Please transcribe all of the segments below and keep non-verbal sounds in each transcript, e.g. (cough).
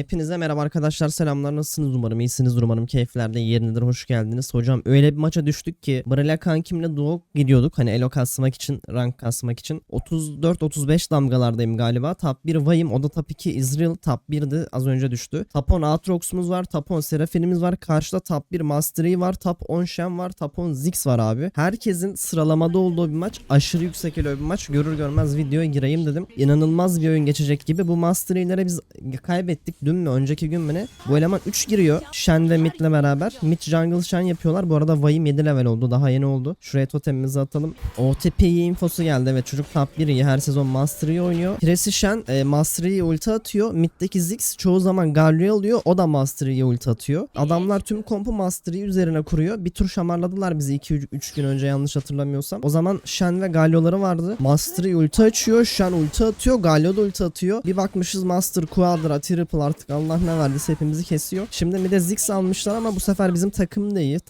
Hepinize merhaba arkadaşlar selamlar. Nasılsınız? Umarım iyisiniz. Umarım keyiflerde yerindedir. Hoş geldiniz. Hocam öyle bir maça düştük ki Brela kankimle duo gidiyorduk? Hani elo kasmak için rank kasmak için. 34-35 damgalardayım galiba. Top 1 Vayim o da top 2 Israel. Top 1'di az önce düştü. Top 10 Aatrox'umuz var top 10 Seraphim'imiz var. Karşıda top 1 Mastery var top 10 Shen var top 10 Ziggs var abi. Herkesin sıralamada olduğu bir maç aşırı yüksek elo bir maç. Görür görmez videoya gireyim dedim. İnanılmaz bir oyun geçecek gibi. Bu Mastery'lere biz kaybettik dün mü önceki gün mü ne? Bu eleman 3 giriyor. Shen ve Mid'le beraber. Mid jungle Shen yapıyorlar. Bu arada Vayim 7 level oldu. Daha yeni oldu. Şuraya totemimizi atalım. OTP'yi infosu geldi. Evet çocuk top 1 iyi. Her sezon Mastery'i oynuyor. Presi Shen e, Mastery'i ulti atıyor. Mid'deki Ziggs çoğu zaman Galio alıyor. O da Mastery'i ulti atıyor. Adamlar tüm kompu Mastery üzerine kuruyor. Bir tur şamarladılar bizi 2-3 gün önce yanlış hatırlamıyorsam. O zaman Shen ve Galio'ları vardı. Mastery ulti açıyor. Shen ulti atıyor. Galio da ulti atıyor. Bir bakmışız Master, Quadra, Triple artık Allah ne verdiyse hepimizi kesiyor. Şimdi bir de Ziggs almışlar ama bu sefer bizim takım.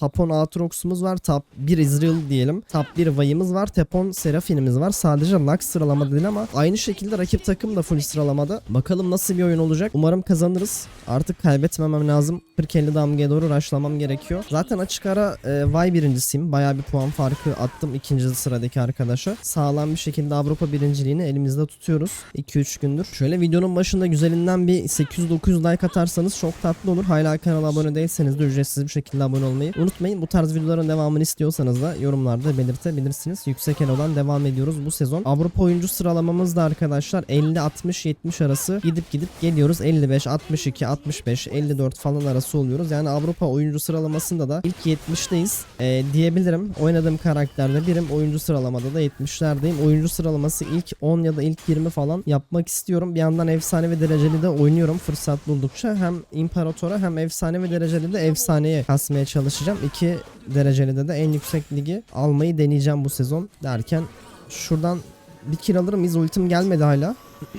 Top 10 Aatrox'umuz var. Top 1 Israel diyelim. Top 1 Vay'ımız var. Top 10 Seraphim'imiz var. Sadece Lux sıralamada değil ama aynı şekilde rakip takım da full sıralamada. Bakalım nasıl bir oyun olacak. Umarım kazanırız. Artık kaybetmemem lazım. 40-50 damgaya doğru rushlamam gerekiyor. Zaten açık ara e, Vay birincisiyim. Bayağı bir puan farkı attım ikinci sıradaki arkadaşa. Sağlam bir şekilde Avrupa birinciliğini elimizde tutuyoruz. 2-3 gündür. Şöyle videonun başında güzelinden bir 800-900 like atarsanız çok tatlı olur. Hala kanala abone değilseniz de ücretsiz bir şekilde abone olmayı unutmayın. Bu tarz videoların devamını istiyorsanız da yorumlarda belirtebilirsiniz. Yüksek olan devam ediyoruz bu sezon. Avrupa oyuncu sıralamamız da arkadaşlar 50-60-70 arası gidip gidip geliyoruz. 55, 62, 65, 54 falan arası oluyoruz. Yani Avrupa oyuncu sıralamasında da ilk 70'teyiz ee, diyebilirim. Oynadığım karakterde birim oyuncu sıralamada da 70'lerdeyim. Oyuncu sıralaması ilk 10 ya da ilk 20 falan yapmak istiyorum. Bir yandan efsane ve dereceli de oynuyorum fırsat buldukça. Hem imparatora hem efsane ve dereceli de efsaneye kasmaya çalışacağım. İki dereceli de de en yüksek ligi almayı deneyeceğim bu sezon derken şuradan bir kill alırım. Iz ultim gelmedi hala. (clears throat)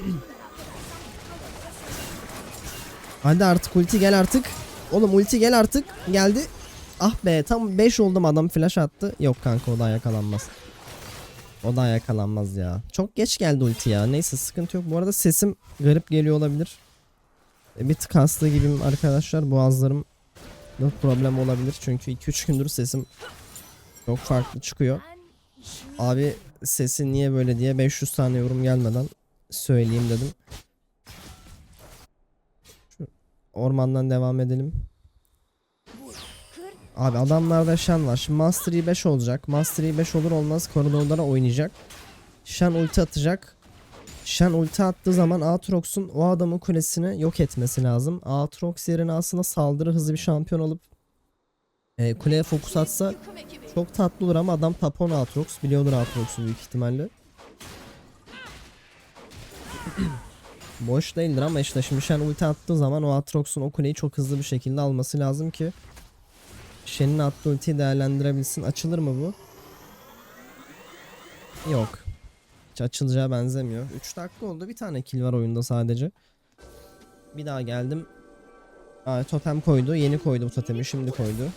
Hadi artık ulti gel artık. Oğlum ulti gel artık. Geldi. Ah be tam 5 oldum adam flash attı. Yok kanka o da yakalanmaz. O da yakalanmaz ya. Çok geç geldi ulti ya. Neyse sıkıntı yok. Bu arada sesim garip geliyor olabilir. E, Bir tık hasta gibiyim arkadaşlar. Boğazlarım problem olabilir. Çünkü 2-3 gündür sesim çok farklı çıkıyor. Abi sesin niye böyle diye 500 tane yorum gelmeden söyleyeyim dedim. Şu ormandan devam edelim. Abi adamlarda Shen var. Şimdi Mastery 5 olacak. Mastery 5 olur olmaz koridorlara oynayacak. Shen ulti atacak. Shen ulti attığı zaman Aatrox'un o adamın kulesini yok etmesi lazım. Aatrox yerine aslında saldırı hızlı bir şampiyon alıp e, kuleye fokus atsa çok tatlı olur ama adam 10 Aatrox. Biliyordur Aatrox'u büyük ihtimalle. (clears throat) Boş değildir ama işte şimdi Shen ulti attığı zaman o Aatrox'un o kuleyi çok hızlı bir şekilde alması lazım ki Shen'in attığı ultiyi değerlendirebilsin. Açılır mı bu? Yok. Hiç açılacağı benzemiyor. 3 dakika oldu. Bir tane kill var oyunda sadece. Bir daha geldim. Aa, totem koydu. Yeni koydu bu totemi. Şimdi koydu.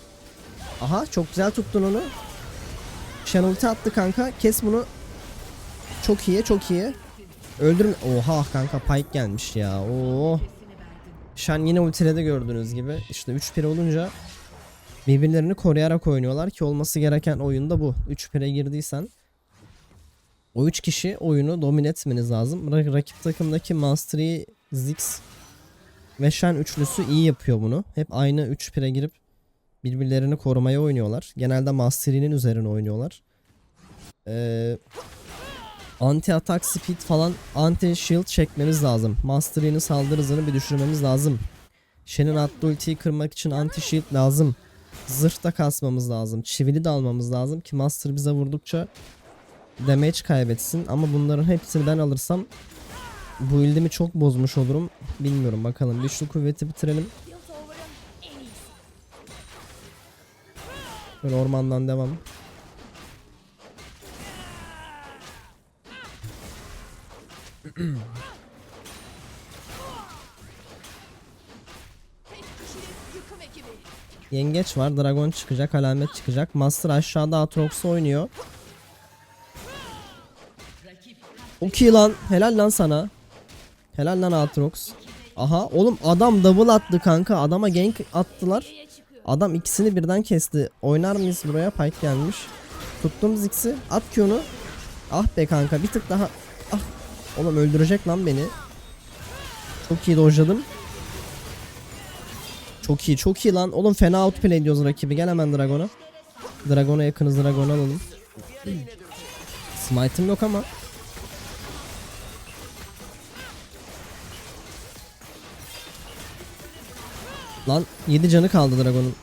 Aha çok güzel tuttun onu. Ulti attı kanka. Kes bunu. Çok iyi çok iyi. Öldürme. Oha kanka Pike gelmiş ya. Oo. Shen yine ultiledi gördüğünüz gibi. İşte 3 pire olunca birbirlerini koruyarak oynuyorlar ki olması gereken oyunda bu. 3 pire girdiysen o 3 kişi oyunu domine etmeniz lazım. Ra- rakip takımdaki Mastery, Ziggs ve Shen üçlüsü iyi yapıyor bunu. Hep aynı 3 pire girip birbirlerini korumaya oynuyorlar. Genelde Mastery'nin üzerine oynuyorlar. Ee, anti atak speed falan anti shield çekmemiz lazım. Mastery'nin saldırı hızını bir düşürmemiz lazım. Shen'in attığı ultiyi kırmak için anti shield lazım. Zırh da kasmamız lazım. Çivili de almamız lazım ki Master bize vurdukça damage kaybetsin. Ama bunların hepsini ben alırsam bu build'imi çok bozmuş olurum. Bilmiyorum bakalım. Güçlü kuvveti bitirelim. Böyle ormandan devam. Yengeç var. Dragon çıkacak. Alamet çıkacak. Master aşağıda Aatrox'u oynuyor. Okey lan. Helal lan sana. Helal lan Aatrox. Aha oğlum adam double attı kanka. Adama gank attılar. Adam ikisini birden kesti. Oynar mıyız buraya? Pike gelmiş. Tuttum Ziggs'i. At Q'nu. Ah be kanka bir tık daha. Ah. Oğlum öldürecek lan beni. Çok iyi dojladım. Çok iyi çok iyi lan. Oğlum fena outplay ediyoruz rakibi. Gel hemen Dragon'a. Dragon'a yakınız Dragon'u alalım. Smite'ım yok ama. Lan 7 canı kaldı Dragon'un.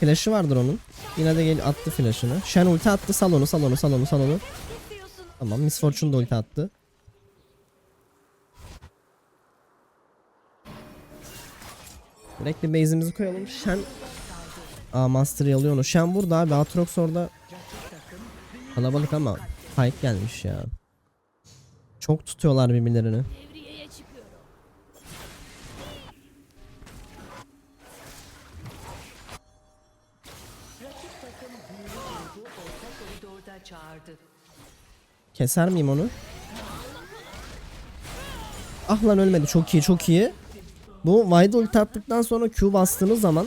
Flash'ı vardır onun. Yine de gel attı flash'ını. Shen ulti attı. Sal onu, sal onu, sal onu, sal onu. Tamam, Miss Fortune da ulti attı. Direkt bir base'imizi koyalım. Shen Aa Master'ı alıyor onu. Shen burada abi. Aatrox orada. Kalabalık ama Pike gelmiş ya. Çok tutuyorlar birbirlerini. Keser miyim onu? Ah lan ölmedi. Çok iyi çok iyi. Bu Wide ulti attıktan sonra Q bastığınız zaman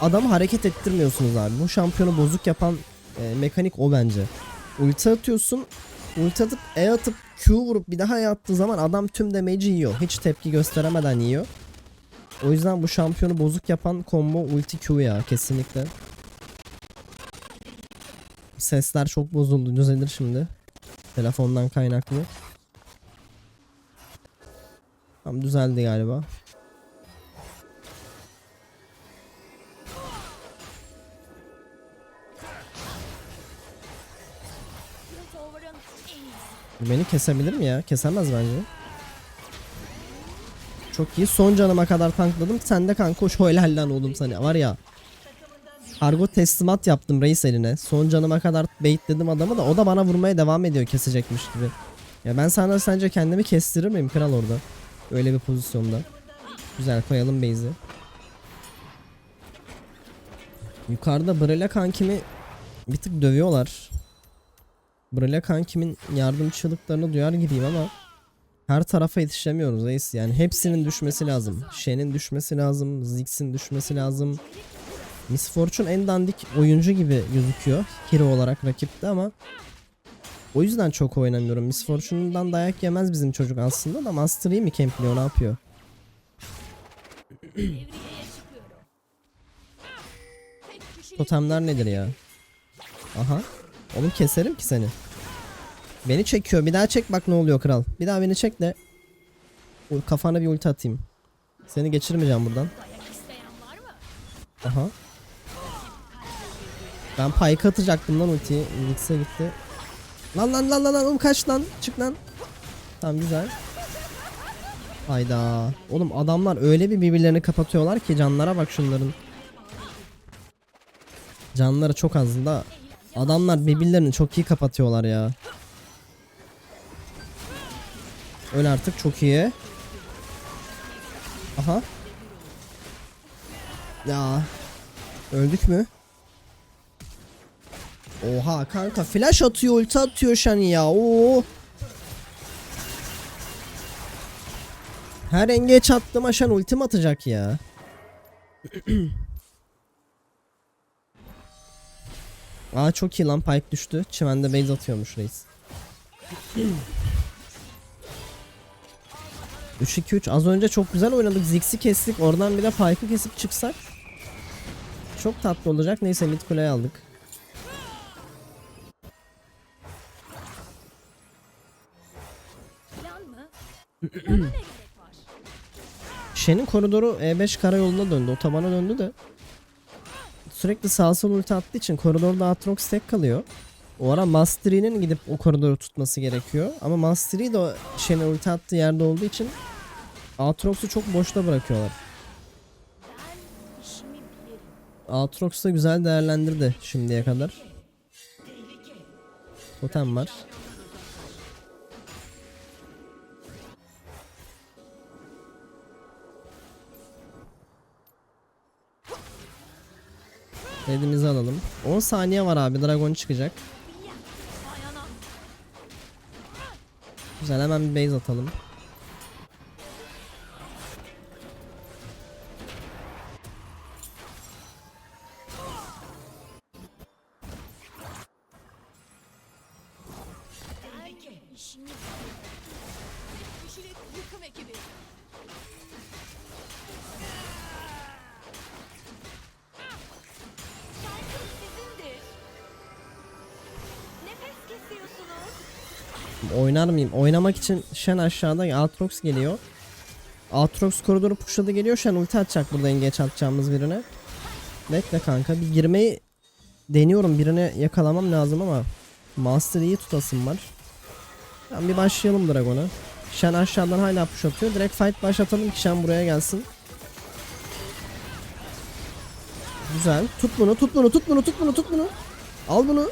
adamı hareket ettirmiyorsunuz abi. Bu şampiyonu bozuk yapan e, mekanik o bence. Ulti atıyorsun. Ulti atıp E atıp Q vurup bir daha E attığı zaman adam tüm damage'i yiyor. Hiç tepki gösteremeden yiyor. O yüzden bu şampiyonu bozuk yapan combo ulti Q ya kesinlikle. Sesler çok bozuldu. Düzelir şimdi. Telefondan kaynaklı. Tam düzeldi galiba. Beni kesebilir mi ya? Kesemez bence. Çok iyi. Son canıma kadar tankladım. Sen de kanka hoş helal lan oğlum sana. Var ya. Kargo teslimat yaptım reis eline. Son canıma kadar baitledim adamı da o da bana vurmaya devam ediyor kesecekmiş gibi. Ya ben sana sence kendimi kestirir miyim kral orada? Öyle bir pozisyonda. Güzel koyalım base'i. Yukarıda Brele kankimi bir tık dövüyorlar. Brele kankimin yardımcılıklarını duyar gibiyim ama her tarafa yetişemiyoruz reis. Yani hepsinin düşmesi lazım. Shen'in düşmesi lazım. Ziggs'in düşmesi lazım. Miss Fortune en dandik oyuncu gibi gözüküyor. Hero olarak rakipte ama o yüzden çok oynamıyorum. Miss Fortune'dan dayak yemez bizim çocuk aslında da Master Yi mi campliyor ne yapıyor? (clears throat) Totemler nedir ya? Aha. Oğlum keserim ki seni. Beni çekiyor. Bir daha çek bak ne oluyor kral. Bir daha beni çek de kafana bir ulti atayım. Seni geçirmeyeceğim buradan. Aha. Ben payka atacaktım lan ultiyi. Ziggs'e gitti. Lan lan lan lan lan oğlum kaç lan. Çık lan. Tamam güzel. Hayda. Oğlum adamlar öyle bir birbirlerini kapatıyorlar ki canlara bak şunların. Canları çok az da adamlar birbirlerini çok iyi kapatıyorlar ya. Öyle artık çok iyi. Aha. Ya. Öldük mü? Oha kanka flash atıyor ulti atıyor Shani ya. Oo. Her engeç attım Shen ultim atacak ya. (clears throat) Aa çok iyi lan Pike düştü. Çimende base atıyormuş reis. (clears throat) 3-2-3 az önce çok güzel oynadık. Ziggs'i kestik. Oradan bir de Pike'ı kesip çıksak. Çok tatlı olacak. Neyse mid kuleyi aldık. (clears throat) Shen'in koridoru E5 karayoluna döndü. Otobana döndü de. Sürekli sağ sol ulti attığı için koridorda Aatrox tek kalıyor. O ara Mastery'nin gidip o koridoru tutması gerekiyor. Ama Mastery de o Shen'in ulti attığı yerde olduğu için Aatrox'u çok boşta bırakıyorlar. Aatrox da güzel değerlendirdi şimdiye kadar. Totem var. Redimizi alalım. 10 saniye var abi. Dragon çıkacak. Güzel hemen bir base atalım. Oynar mıyım? Oynamak için Shen aşağıda Aatrox geliyor. Aatrox koridoru pushladı geliyor. Shen ulti atacak burada en geç atacağımız birine. Bekle kanka bir girmeyi deniyorum. Birine yakalamam lazım ama Master iyi tutasım var. Tamam bir başlayalım Dragon'a. Shen aşağıdan hala push atıyor. Direkt fight başlatalım ki Shen buraya gelsin. Güzel. Tut bunu, tut bunu, tut bunu, tut bunu, tut bunu. Al bunu.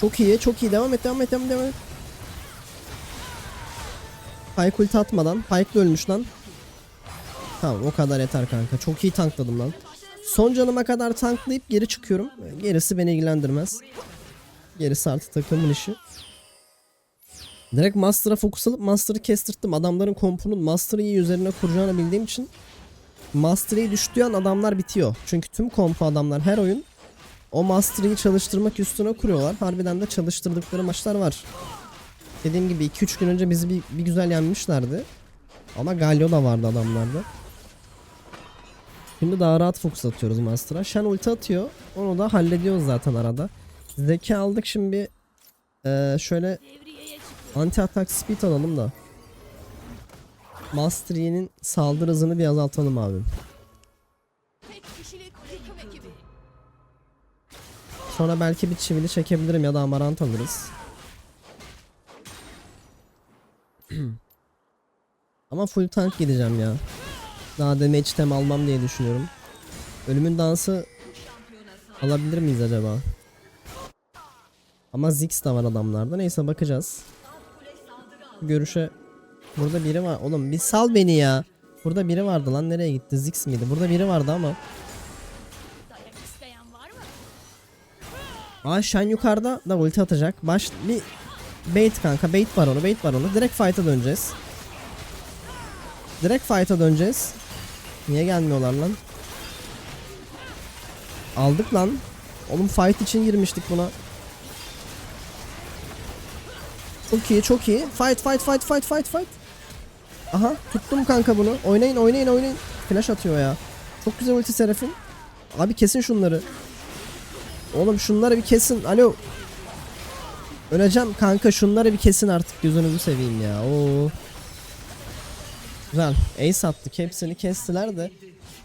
Çok iyi, çok iyi. Devam et, devam et, devam et. Devam ulti atmadan. Pike de ölmüş lan. Tamam o kadar yeter kanka. Çok iyi tankladım lan. Son canıma kadar tanklayıp geri çıkıyorum. Gerisi beni ilgilendirmez. Gerisi artık takımın işi. Direkt Master'a fokus alıp Master'ı kestirttim. Adamların kompunun Master Yi üzerine kuracağını bildiğim için Master Yi düştüğü an adamlar bitiyor. Çünkü tüm kompu adamlar her oyun o Master'ı çalıştırmak üstüne kuruyorlar. Harbiden de çalıştırdıkları maçlar var. Dediğim gibi 2-3 gün önce bizi bir, bir güzel yenmişlerdi. Ama Galio da vardı adamlarda. Şimdi daha rahat fokus atıyoruz Master'a. Shen ulti atıyor. Onu da hallediyoruz zaten arada. Zeki aldık şimdi. Ee, şöyle anti atak speed alalım da. Master Yi'nin saldırı hızını bir azaltalım abi. Sonra belki bir çivili çekebilirim ya da amarant alırız. (clears throat) Ama full tank gideceğim ya. Daha damage item almam diye düşünüyorum. Ölümün dansı alabilir miyiz acaba? Ama Ziggs de var adamlarda. Neyse bakacağız. Görüşe Burada biri var. Oğlum bir sal beni ya. Burada biri vardı lan. Nereye gitti? Ziggs miydi? Burada biri vardı ama. Aa Shen yukarıda da ulti atacak. Baş bir bait kanka bait var onu bait var onu. Direkt fight'a döneceğiz. Direkt fight'a döneceğiz. Niye gelmiyorlar lan? Aldık lan. Oğlum fight için girmiştik buna. Çok iyi çok iyi. Fight fight fight fight fight fight. Aha tuttum kanka bunu. Oynayın oynayın oynayın. Flash atıyor ya. Çok güzel ulti Seraphim. Abi kesin şunları. Oğlum şunları bir kesin. Alo. Öleceğim kanka şunları bir kesin artık gözünüzü seveyim ya. Oo. Güzel. Ace attık. Hepsini kestiler de.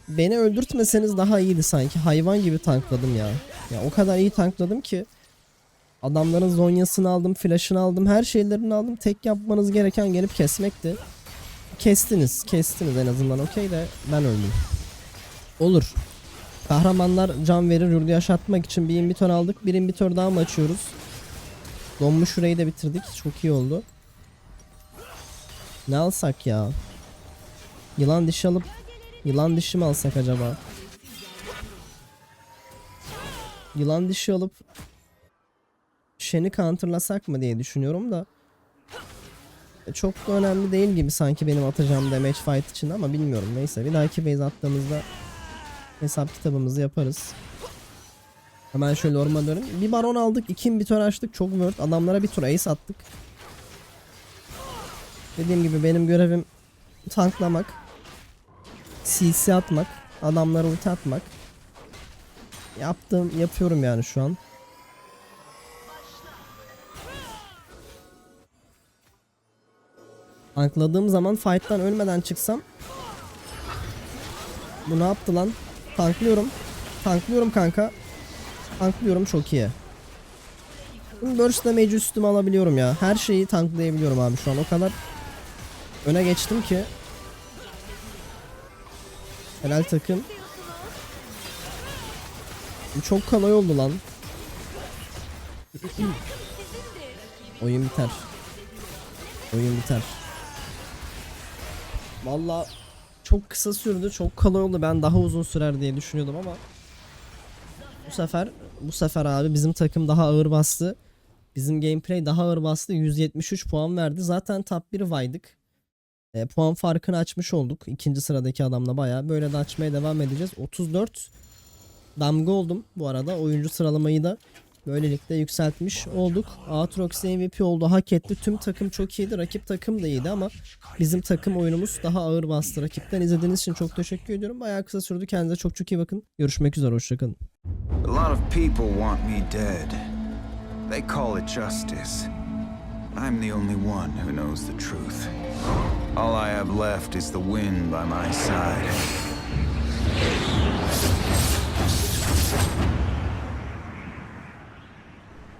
Beni öldürtmeseniz daha iyiydi sanki. Hayvan gibi tankladım ya. Ya o kadar iyi tankladım ki. Adamların zonyasını aldım, flash'ını aldım, her şeylerini aldım. Tek yapmanız gereken gelip kesmekti. Kestiniz, kestiniz en azından okey de ben öldüm. Olur. Kahramanlar can verir yurdu yaşatmak için bir imbitör aldık. Bir imbitör daha mı açıyoruz? Donmuş şurayı da bitirdik. Çok iyi oldu. Ne alsak ya? Yılan dişi alıp Yılan dişi mi alsak acaba? Yılan dişi alıp Shen'i counterlasak mı diye düşünüyorum da E, Çok da önemli değil gibi sanki benim atacağım damage fight için ama bilmiyorum. Neyse bir dahaki base attığımızda hesap kitabımızı yaparız. Hemen şöyle ormana dönün. Bir baron aldık, iki imbitör açtık. Çok word. Adamlara bir tur ace attık. Dediğim gibi benim görevim tanklamak. CC atmak. Adamlara ulti atmak. Yaptım, yapıyorum yani şu an. Tankladığım zaman fight'tan ölmeden çıksam Bu ne yaptı lan? Tanklıyorum. Tanklıyorum kanka. Tanklıyorum çok iyi. Burst damage'i üstüme alabiliyorum ya. Her şeyi tanklayabiliyorum abi şu an. O kadar öne geçtim ki. Helal takım. Çok kolay oldu lan. Oyun biter. Oyun biter. Valla çok kısa sürdü, çok kolay oldu. Ben daha uzun sürer diye düşünüyordum ama bu sefer bu sefer abi bizim takım daha ağır bastı. Bizim gameplay daha ağır bastı. 173 puan verdi. Zaten top 1 vaydık. E, puan farkını açmış olduk. İkinci sıradaki adamla bayağı böyle de açmaya devam edeceğiz. 34 damga oldum bu arada. Oyuncu sıralamayı da Böylelikle yükseltmiş olduk. Aatrox MVP oldu. Hak etti. Tüm takım çok iyiydi. Rakip takım da iyiydi ama bizim takım oyunumuz daha ağır bastı rakipten. İzlediğiniz için çok teşekkür ediyorum. Bayağı kısa sürdü. Kendinize çok çok iyi bakın. Görüşmek üzere. Hoşçakalın. A lot of people want me dead. They call it justice. I'm the only one who knows the truth. All I have left is the wind by my side.